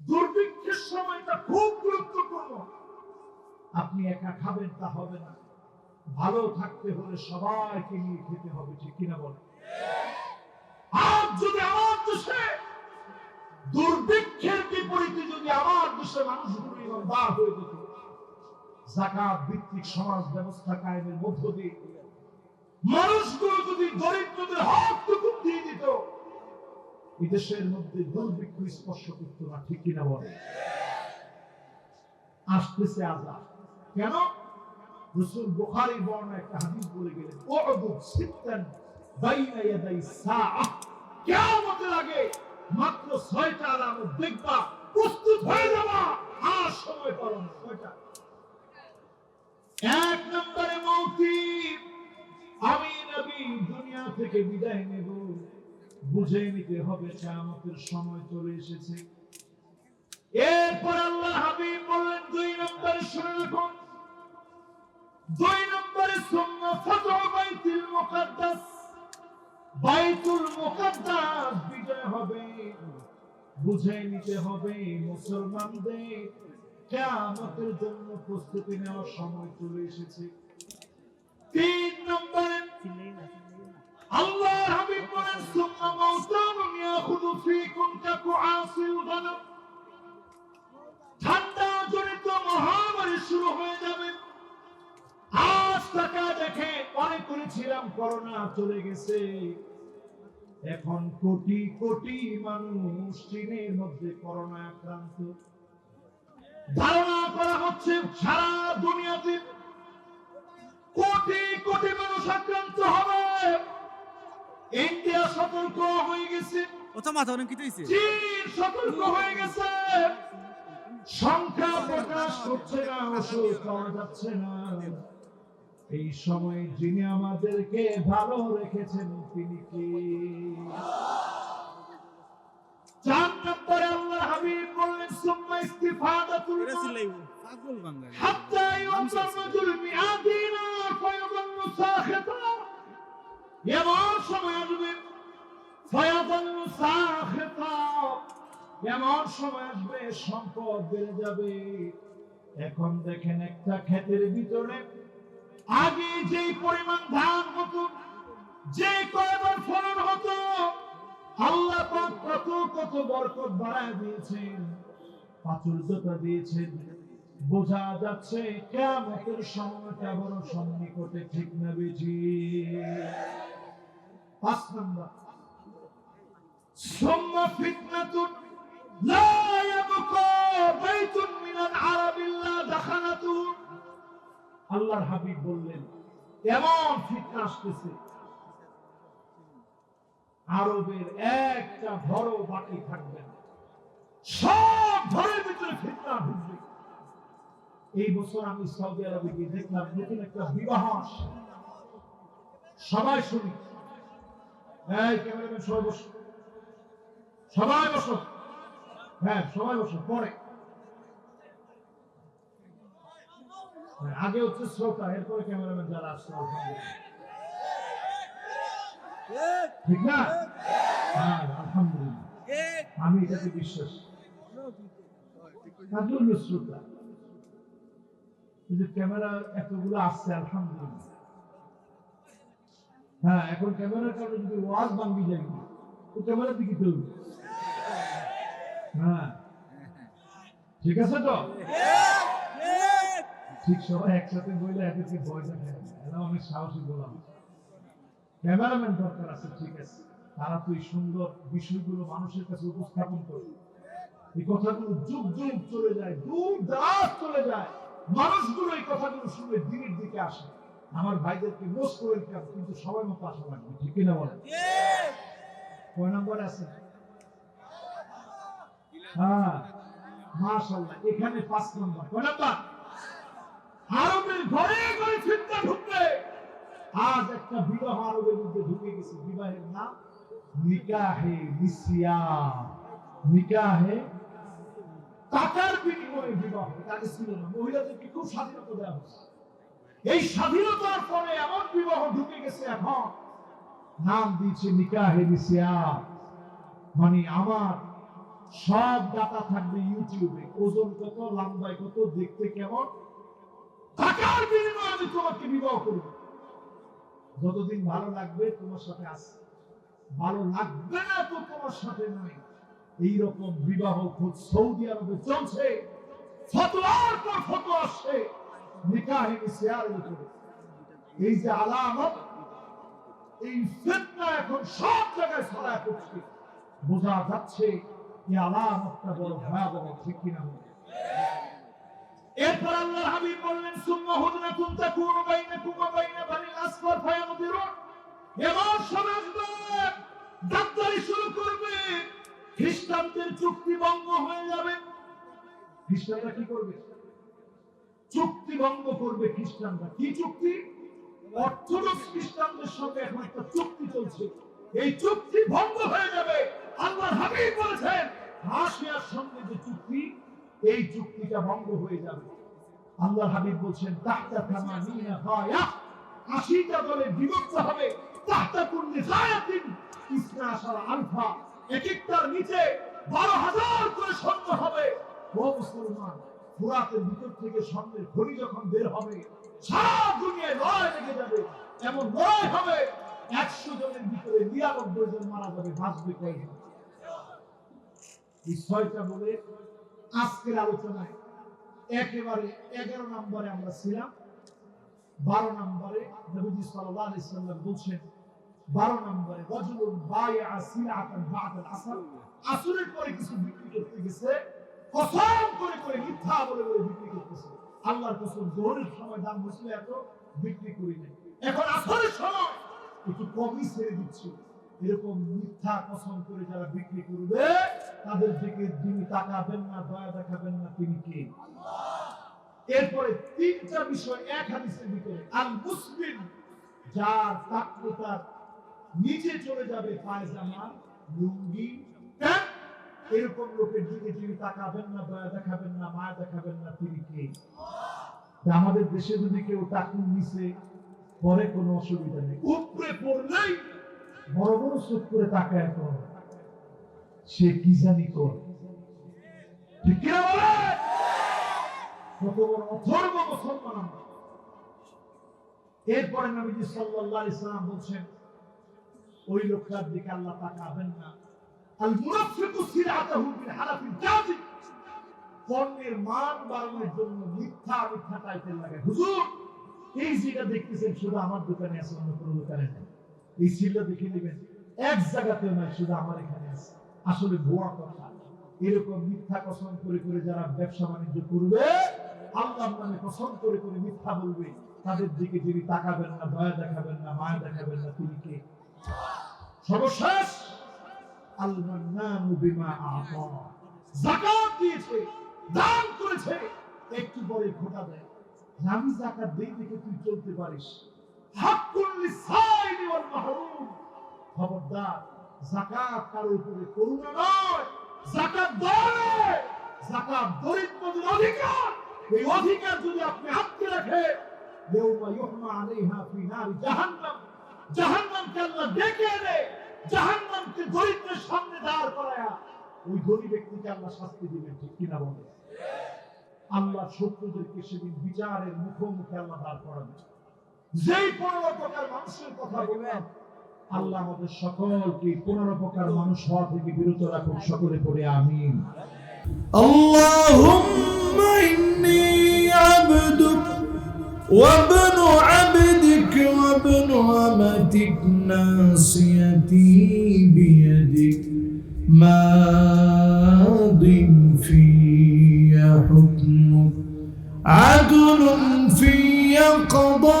দুর্ভিক্ষের সময়টা খুব গুরুত্বপূর্ণ। আপনি একা খাবেন তা হবে না। ভালো থাকতে হলে সবাইকে নিয়ে খেতে হবে, ঠিক কিনা বলে? আজ যদি আমার দেশে দুর্ভিক্ষের বিপরীতে যদি আমার দেশে মানুষগুলো ইমানদার হয়ে যেত জাকাত ভিত্তিক সমাজ ব্যবস্থা কায়েমের মধ্য দিয়ে, মানুষগুলো যদি দরিদ্রদের হকটুকু দিয়ে দিত এই দেশের মধ্যে দুর্ভিক্ষ স্পর্শ করতো না ঠিক কিনা বলে। আসতেছে আজাদ। কেন? রসুল বুখারী একটা হাদিস বলে গেলেন বাইনা ইয়াদাই মাত্র ছয়টা আলামত দেখবা, প্রস্তুত হয়ে যাবা। আর সময় ছয়টা। এক নম্বরে মৌতি আমি নবী দুনিয়া থেকে বিদায় নেব। বুঝে নিতে হবে কিয়ামতের সময় চলে এসেছে। এরপর আল্লাহ হাবিব বললেন, দুই নম্বরে শুনে রাখুন। দুই নম্বরে বাইতুল মুকাদ্দাস। বাইতুল মুকাদ্দাস বিজয় হবে। বুঝে নিতে হবে মুসলমানদের কিয়ামতের জন্য প্রস্তুতি নেওয়ার সময় চলে এসেছে। তিন নম্বরে আল্লাহ হাবিব বলেন, সুম্মা মাউতানুন ইয়াখুযু ফীকুম কাকুআসিল গানাম ঠান্ডা জনিত মহামারী শুরু হয়ে যাবে। আজ টাকা দেখে মনে করেছিলাম, করোনা চলে গেছে। এখন কোটি কোটি মানুষ চীনের মধ্যে করোনা আক্রান্ত। ধারণা করা হচ্ছে, সারা দুনিয়াতে কোটি কোটি মানুষ আক্রান্ত হবে। ইন্ডিয়া সতর্ক হয়ে গেছে। ওটা মাথা অনেকিত হয়েছে চীন সতর্ক হয়ে গেছে। সংখ্যা প্রকাশ করছে না ওষুধ পাওয়া যাচ্ছে না। এই সময় যিনি আমাদেরকে ভালো রেখেছেন তিনি কি? চার নম্বরে আল্লাহ হাবিব বললেন সুম্মা ইস্তিফাদাতুল পাগল বাংলা হাত্তা ইউসামুল মিআদিনা ফায়াদুল সাখিতা। এমন সময় আসবে। এমন সময় আসবে, সম্পদ বেড়ে যাবে। এখন দেখেন একটা খেতের ভিতরে আগে যে পরিমাণ ধান হতো, যে কয়বার ফলন হতো, আল্লাহ পাক কত কত বরকত বাড়ায় দিয়েছেন, প্রাচুর্যতা দিয়েছেন। বোঝা যাচ্ছে কেমন সময়টা বড় সন্নিকটে ঠিক না, বেজি। পাঁচ নম্বর ثم فتنة لا يبقى بيت من العرب إلا دخلته আল্লাহর হাবিব বললেন এমন ফিতনা আসতেছে আরবের একটা ঘরও বাকি থাকবে না সব ঘরের ভিতরে ফিতনা ঢুকবে এই বছর আমি সৌদি আরবে গিয়ে দেখলাম নতুন একটা বিবাহ আসছে। সবাই শুনি হ্যাঁ হ্যাঁ, আগে হচ্ছে শ্রোতা এরপরে ক্যামেরাম্যান যারা আসছে ঠিক না? হ্যাঁ আলহামদুলিল্লাহ। আমি এটাকে বিশ্বাস। শ্রোতা। ক্যামেরা এতগুলো আসছে আলহামদুলিল্লাহ। হ্যাঁ। এখন ক্যামেরার কারণে যদি ওয়াজ যায় তো ক্যামেরার দিকে চলবে হ্যাঁ। ঠিক আছে তো? ঠিক সবাই একসাথে বললে ভয় এরা অনেক সাহসী বললাম ক্যামেরাম্যান দরকার আছে, ঠিক আছে। তারা তো এই সুন্দর বিষয়গুলো মানুষের কাছে উপস্থাপন করে। এই কথাগুলো যুগ যুগ চলে যায়, দূর দারাজ চলে যায়। মানুষগুলো এই কথাগুলো শুনে দিনের দিকে আসে। আমার ভাইদেরকে মোস করে দিতাম কিন্তু সবাই মতো আসা লাগবে ঠিক কিনা বলেন? কয় নম্বরে আছে? হ্যাঁ মাশাআল্লাহ এখানে পাঁচ নম্বর কয় নম্বর? আরবের ঘরে ঘরে ফিতনা ঢুকবে। আজ একটা বিবাহ আরবের মধ্যে ঢুকে গেছে বিবাহের নাম নিকাহে নিসিয়া নিকাহে টাকার বিনিময়ে বিবাহ এটা আগে ছিল না। মহিলাদেরকে খুব স্বাধীনতা দেওয়া হচ্ছে এই স্বাধীনতার পরে এমন বিবাহ ঢুকে গেছে এখন। নাম দিয়েছে নিকাহে নিসিয়া। মানে আমার সব ডাটা থাকবে ইউটিউবে। ওজন কত, লম্বায় কত, দেখতে কেমন? টাকার বিনিময়ে আমি তোমাকে বিবাহ করব। যতদিন ভালো লাগবে তোমার সাথে আছে ভালো লাগবে না তো তোমার সাথে নয় এইরকম বিবাহ খোঁজ সৌদি আরবে চলছে। ফতোয়ার পর ফতোয়া আসছে। নিকাহে মিসিয়ার ভিতরে এই যে আলামত, এই ফিতনা এখন সব জায়গায় ছড়ায় পড়ছে। বোঝা যাচ্ছে এই আলামতটা বড় ভয়াবহ, ঠিক কিনা বলে? এরপর আল্লাহর হাবিব বললেন, সুম্মা হুদনাতুন তাকুনু বাইনাকুম ওয়া বাইনা বানিল আসফার ফায়ামদিরুন। এমন সময় আসবে ডাক্তারি শুরু করবে। খ্রিস্টানদের চুক্তি ভঙ্গ হয়ে যাবে। খ্রিস্টানরা কি করবে? চুক্তি ভঙ্গ করবে খ্রিস্টানরা। কি চুক্তি? অর্থোডক্স খ্রিস্টানদের সঙ্গে এখন একটা চুক্তি চলছে। এই চুক্তি ভঙ্গ হয়ে যাবে। আল্লাহর হাবিব বলেছেন, রাশিয়ার সঙ্গে যে চুক্তি, এই চুক্তিটা ভঙ্গ হয়ে যাবে। আল্লাহর হাবিব বলছেন তাহতা থামানিনা গায়া। আশিটা দলে বিভক্ত হবে। তাহতা কুল্লি গায়াতিন ইসনা আশারা আলফা। এক একটার নিচে বারো হাজার করে সৈন্য হবে। ও মুসলমান ফুরাতের ভিতর থেকে স্বর্ণের খনি যখন বের হবে, সারা দুনিয়ায় লড়াই লেগে যাবে। এমন লড়াই হবে, একশো জনের ভিতরে নিরানব্বই জন মারা যাবে, বাঁচবে কয়েকজন এই ছয়টা বলে আজকের আলোচনায় একেবারে এগারো নম্বরে আমরা ছিলাম, বারো নম্বরে নবীজি সাল্লাল্লাহু আলাইহি সাল্লাম বলছেন, বারো নম্বরে, রজুলুন বায়আ সিলআতান বা'দাল আসর। আসরের পরে কিছু বিক্রি করতে গেছে কসম করে করে মিথ্যা বলে বলে বিক্রি করতেছে। আল্লাহর কসম, জোহরের সময় দাম এত, বিক্রি করি নাই। এখন সময় একটু কমই ছেড়ে এরকম মিথ্যা কসম করে যারা বিক্রি করবে, তাদের দিকে তিনি তাকাবেন না, দয়া দেখাবেন না তিনি কে। এরপরে তিনটা বিষয় এক হাদিসের ভিতরে আল মুসলিম যার তাকওয়াতার নিচে চলে যাবে পায়জামা, লুঙ্গি, প্যান্ট এরকম লোকের দিকে তিনি তাকাবেন না, দয়া দেখাবেন না, মায়া দেখাবেন না তিনি কে? আমাদের দেশে যদি কেউ টাকুর নিচে পরে কোনো অসুবিধা নেই। উপরে পড়লেই বড় বড় চোখ করে তাকায় কর। সে কি জানি কর? ঠিক কত বড় অথর্ব মুসলমান আমরা। এরপরে নবীজি সাল্লাল্লাহু আলাইহি সাল্লাম বলছেন, ওই লোকটার দিকে আল্লাহ তাকাবেন না। মুনাফিকু সিরাতাহু বিল হালাফিল কাযিব পণ্যের মান বাড়ানোর জন্য মিথ্যা মিথ্যা টাইপের লাগে। হুজুর, এই যেটা দেখতেছেন শুধু আমার দোকানে আছে, অন্য কোনো দোকানে নেই। এই সিলটা দেখে নেবেন। এক জায়গাতে নয় শুধু আমার এখানে আছে। আসলে ভুয়া কথা। এরকম মিথ্যা কসম করে করে যারা ব্যবসা বাণিজ্য করবে, আল্লাহর নামে কসম করে করে মিথ্যা বলবে, তাদের দিকে যিনি তাকাবেন না, দয়া দেখাবেন না, মায়া দেখাবেন না, তিনি কে? সর্বশেষ আল মান্নানু বিমা আতা যাকাত দিয়েছে, দান করেছে। একটু পরে খোটা দেয় আমি যাকাত দেই দেখে তুই চলতে পারিস। হাক্কুল লিসাইলি ওয়াল মাহরুম। খবরদার, যাকাত কারও উপরে করুণা নয়। যাকাত দলে যাকাত দরিদ্রদের অধিকার। এই অধিকার যদি আপনি আটকে রাখে, ইয়াউমা ইউহমা আলাইহা ফি নারি জাহান্নাম। জাহান্নামকে আল্লাহ ডেকে এনে জাহান্নামকে দরিদ্রের সামনে দাঁড় করায়া ওই ধনী ব্যক্তিকে আল্লাহ শাস্তি দিবেন ঠিক কিনা বলে আল্লাহ শত্রুদেরকে সেদিন বিচারের মুখোমুখি আল্লাহ দাঁড় করাবে যেই পনেরো প্রকার মানুষের কথা বললাম আল্লাহ আমাদের সকলকে পনেরো প্রকার মানুষ হওয়া থেকে বিরত রাখুন সকলে পড়ে আমিন اللهم إني عبدك وابن عبدك وابن أمتك ناصيتي بيدك ماض في حكمك عدل في قضاء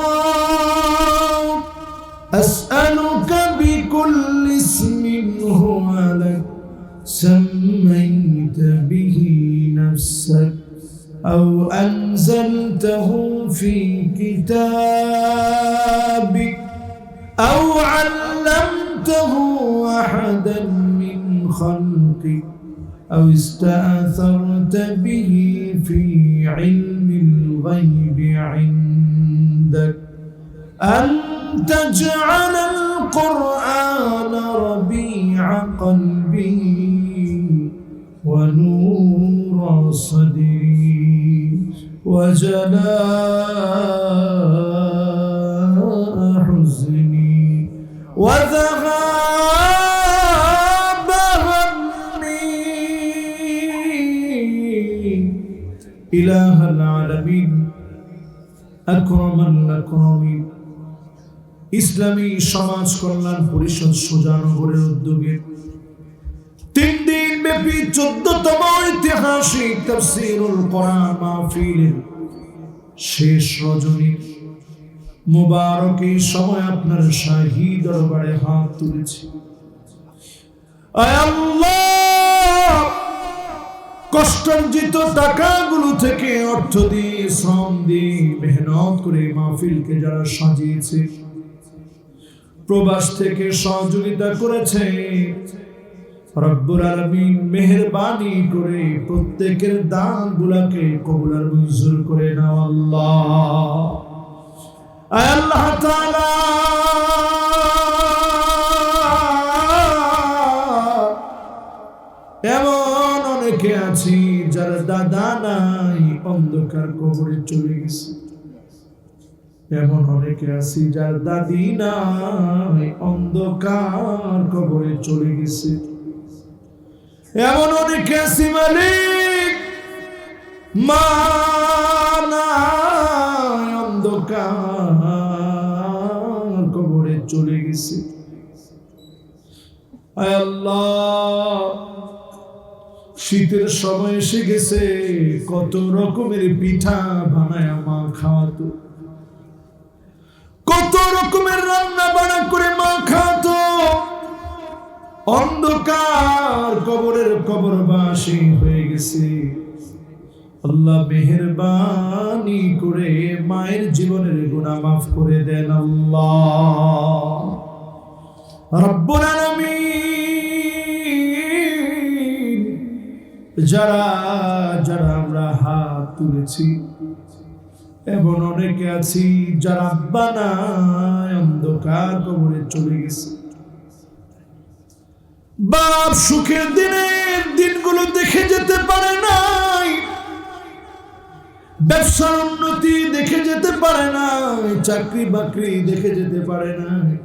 أسألك بكل اسم هو لك سميت به نفسك. أو أنزلته في كتابك أو علمته أحدا من خلقك أو استأثرت به في علم الغيب عندك أن تجعل القرآن ربيع قلبي ونور صدري وجلاء حزني وذهاب همي إله العالمين أكرم الأكرمين ইসলামী সমাজ কল্যাণ পরিষদ সুজানগরের উদ্যোগে তিন দিন ব্যাপী চোদ্দতম ঐতিহাসিক তফসিরুল কোরআন মাহফিলের শেষ রজনী মুবারক এই সময় আপনার দরবারে হাত তুলেছি। টাকাগুলো থেকে অর্থ দিয়ে, শ্রম দিয়ে মেহনত করে মাহফিলকে যারা সাজিয়েছে, প্রবাস থেকে সহযোগিতা করেছে রব্বুল আলামিন মেহেরবানি করে প্রত্যেকের দান গুলাকে কবুলার মঞ্জুর করে নাও আল্লাহ। আল্লাহ তাআলা। এমন অনেকে আছি যার দাদা নাই, অন্ধকার কবরে চলে গেছে। এমন অনেকে আছি যার দাদি নাই, অন্ধকার কবরে চলে গেছে। এমন অনেকে আছি মালিক। মা অন্ধকার কবরে চলে গেছে। আল্লাহ, শীতের সময় এসে গেছে, কত রকমের পিঠা বানায় মা খাওয়াতো। কত রকমের রান্না বান্না করে মা খাতো অন্ধকার কবরের কবর কবরবাসী হয়ে গেছে। আল্লাহ মেহেরবানি করে মায়ের জীবনের গুনাহ মাফ করে দেন আল্লাহ। রব্বুল আলামিন, যারা যারা আমরা হাত তুলেছি এমন অনেকে আছি যারা বানায় অন্ধকার কবরে চলে গেছে। বাপ সুখের দিনের দিনগুলো দেখে যেতে পারে নাই। ব্যবসার উন্নতি দেখে যেতে পারে নাই, চাকরি বাকরি দেখে যেতে পারে নাই।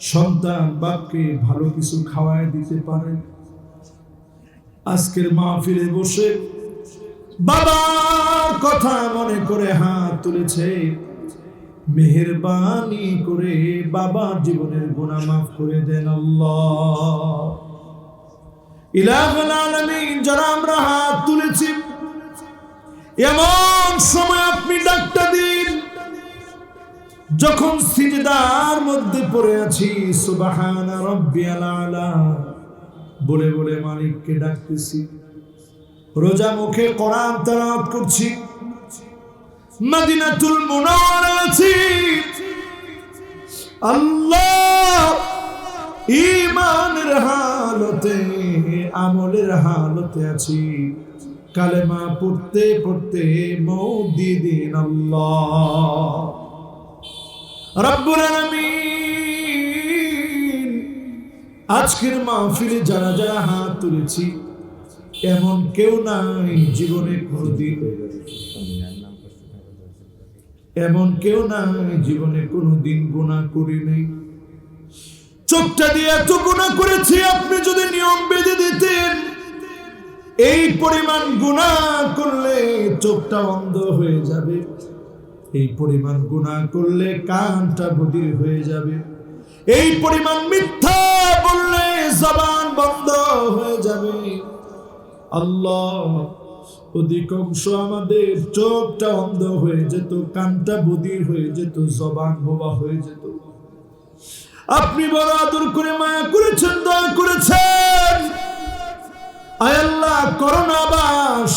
সন্তান বাপকে ভালো কিছু খাওয়ায় দিতে পারে। আজকের মা ফিরে বসে বাবার কথা মনে করে হাত তুলেছে। মেহেরবানি করে বাবার জীবনের গুণা মাফ করে দেন আল্লাহ। ইলাহুল আলামিন, যারা আমরা হাত তুলেছি, এমন সময় আপনি ডাকটা দিন, যখন সিজদার মধ্যে পড়ে আছি, সুবহানা রাব্বিয়াল আলা। বলে বলে মালিককে ডাকতেছি। রোজা মুখে কোরআন তেলাওয়াত করছি। মদিনাতুল মুনাওয়ারা আছি। আল্লাহ ইমানের হালতে, আমলের হালতে আছি। কালেমা পড়তে পড়তে মৌত দিয়ে দিন আল্লাহ। রব্বুল আলামিন, আজকের মাহফিলে যারা যারা হাত তুলেছি, এমন কেউ নাই জীবনে কোনোদিন। এমন কেউ নাই জীবনে কোনো দিন গুণা করি নেই। চোখটা দিয়ে এত গুণা করেছি, আপনি যদি নিয়ম বেঁধে দিতেন, এই পরিমাণ গুণা করলে চোখটা অন্ধ হয়ে যাবে। এই পরিমাণ গুণা করলে কানটা বধির হয়ে যাবে। এই পরিমাণ মিথ্যা বললে জবান বন্ধ হয়ে যাবে। আল্লাহ অধিকাংশ আমাদের চোখটা অন্ধ হয়ে যেত, কানটা বধির হয়ে যেত, জবান বোবা হয়ে যেত। আপনি বড় আদর করে মায়া করেছেন, দয়া করেছেন। আয় আল্লাহ, করোনা বা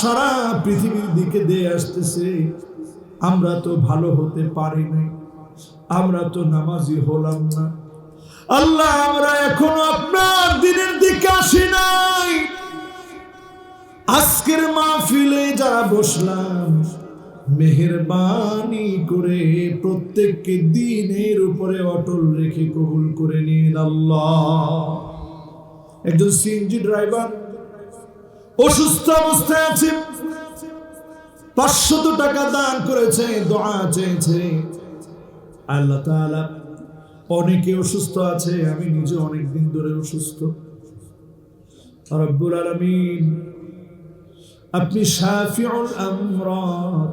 সারা পৃথিবীর দিকে দিয়ে আসতেছে। আমরা তো ভালো হতে পারি নাই, আমরা তো নামাজি হলাম না। আল্লাহ, আমরা এখনও আপনার দিনের দিকে আসি নাই। আজকের মাহফিলে যারা বসলাম, মেহেরবানি করে প্রত্যেককে দিনের উপরে অটল রেখে কবুল করে নিন আল্লাহ। একজন সিএনজি ড্রাইভার অসুস্থ অবস্থায় আছে, পাঁচশত টাকা দান করেছে, দোয়া চেয়েছে। আল্লাহ তাআলা অনেকে অসুস্থ আছে, আমি নিজে অনেক দিন ধরে অসুস্থ। রব্বুল আলামিন আপনি শাফিউল আমরাদ,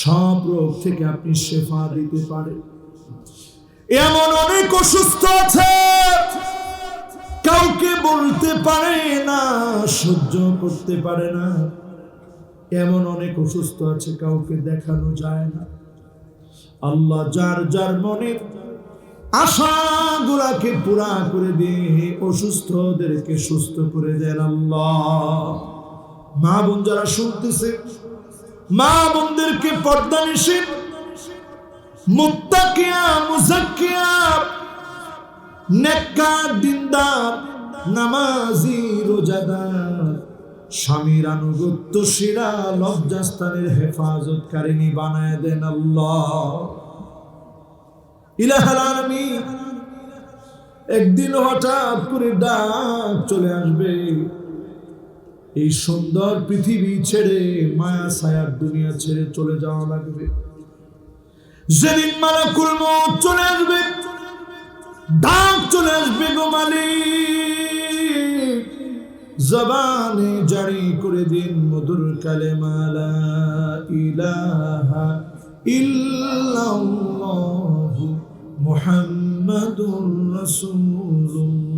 সব রোগ থেকে আপনি শেফা দিতে পারেন। এমন অনেক অসুস্থ আছে, কাউকে বলতে পারে না, সহ্য করতে পারে না। এমন অনেক অসুস্থ আছে, কাউকে দেখানো যায় না। আল্লাহ যার যার মনে আশাগুলাকে পুরা করে দিয়ে অসুস্থদেরকে সুস্থ করে দেন আল্লাহ। মা বোন যারা শুনতেছে মা বোনদেরকে পর্দা নিষেধ, মুত্তাকিয়া, মুজাক্কিয়া নেককার দিনদার, নামাজি, রোজাদার, স্বামীর আনুগত্য লজ্জাস্থানের বানায় দেন আল্লাহ। একদিন হঠাৎ করে ডাক চলে আসবে। এই সুন্দর পৃথিবী ছেড়ে, মায়া ছায়ার দুনিয়া ছেড়ে চলে যাওয়া লাগবে। যেদিন মালাকুল মউত চলে আসবে, ডাক চলে আসবে গো মালিক। জবানে জারি করে দিন মধুর কালেমালা ইলাহা ইল্লাল্লাহু মুহাম্মাদুর রাসূলুল্লাহ।